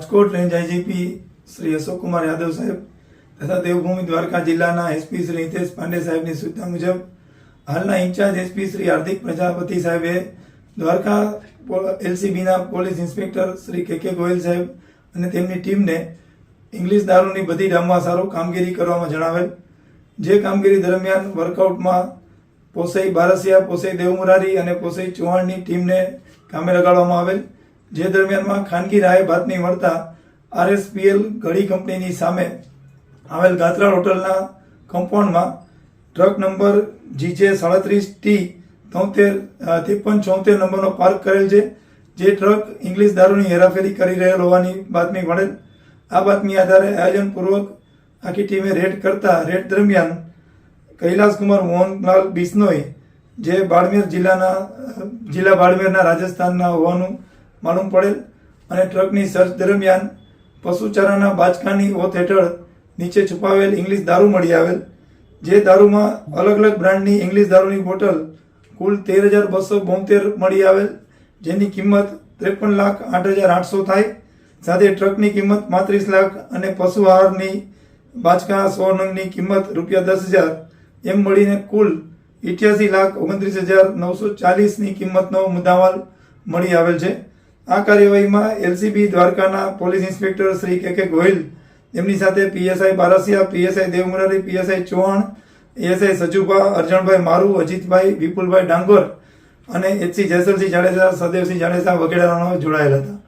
Rajkot range IGP Shri Ashokkumar Yadav સાહેબ તથા દેવભૂમિ દ્વારકા જિલ્લાના એસપી શ્રી હિતેશ પાંડે સાહેબની સૂચના મુજબ હાલના ઇન્ચાર્જ એસપી શ્રી હાર્દિક પ્રજાપતિ સાહેબે Dwarka એલસીબીના police inspector Shri K K Goyal સાહેબ અને તેમની ટીમને ઇંગ્લિશ દારૂની બધી ડામમાં સારો કામગીરી કરવામાં જણાવેલ. જે કામગીરી દરમિયાન વર્કઆઉટમાં પોસઈ બારસિયા, પોસઈ દેવમુરારી અને પોસઈ ચૌહાણની ટીમને કામે લગાડવામાં આવેલ. જે દરમિયાનમાં ખાનગી બાતમી મળતા, આરએસપીએલ ઘડી કંપનીની સામે આવેલ ગાત્રાળ હોટલના કમ્પાઉન્ડમાં ટ્રક નંબર જીજે સાડત્રીસ ટી તોતેર ત્રેપન ચોતેર નંબરનો પાર્ક કરેલ છે, જે ટ્રક ઇંગ્લિશ દારૂની હેરાફેરી કરી રહેલ હોવાની બાતમી મળેલ. આ બાતમી આધારે આયોજનપૂર્વક આખી ટીમે રેડ કરતા રેડ દરમિયાન કૈલાસકુમાર મોહનલાલ બિશ્નોઈ, જે બાડમેર જિલ્લાના જિલ્લા બાડમેરના રાજસ્થાનના હોવાનું માલુમ પડેલ અને ટ્રકની સર્ચ દરમિયાન પશુચારાના બાચકાની ઓથ હેઠળ નીચે છુપાવેલ ઇંગ્લિશ દારૂ મળી આવેલ, જે દારૂમાં અલગ અલગ બ્રાન્ડની ઇંગ્લિશ દારૂની બોટલ કુલ તેર હજાર બસો બોતેર મળી આવેલ, જેની કિંમત ત્રેપન લાખ આઠ હજાર આઠસો થાય. સાથે ટ્રકની કિંમત પાંત્રીસ લાખ અને પશુ આહારની બાચકા સો નંગની કિંમત રૂપિયા દસ હજાર એમ મળીને કુલ ઇઠ્યાસી લાખ ઓગણત્રીસ હજાર નવસો ચાલીસની કિંમતનો મુદ્દામાલ મળી આવેલ છે. આ કાર્યવાહીમાં એલસીબી દ્વારકાના પોલીસ ઇન્સ્પેક્ટર શ્રી કે કે ગોહિલ, એમની સાથે PSI Barasiya PSI Devmurari PSI Chauhan ASI Sajubha, Arjanbhai Maru, Ajitbhai, Vipulbhai Dangor અને એચસી જયસલસિંહ જાડેજા, સદેવસિંહ જાડેજા વગેરેનો જોડાયેલા હતા.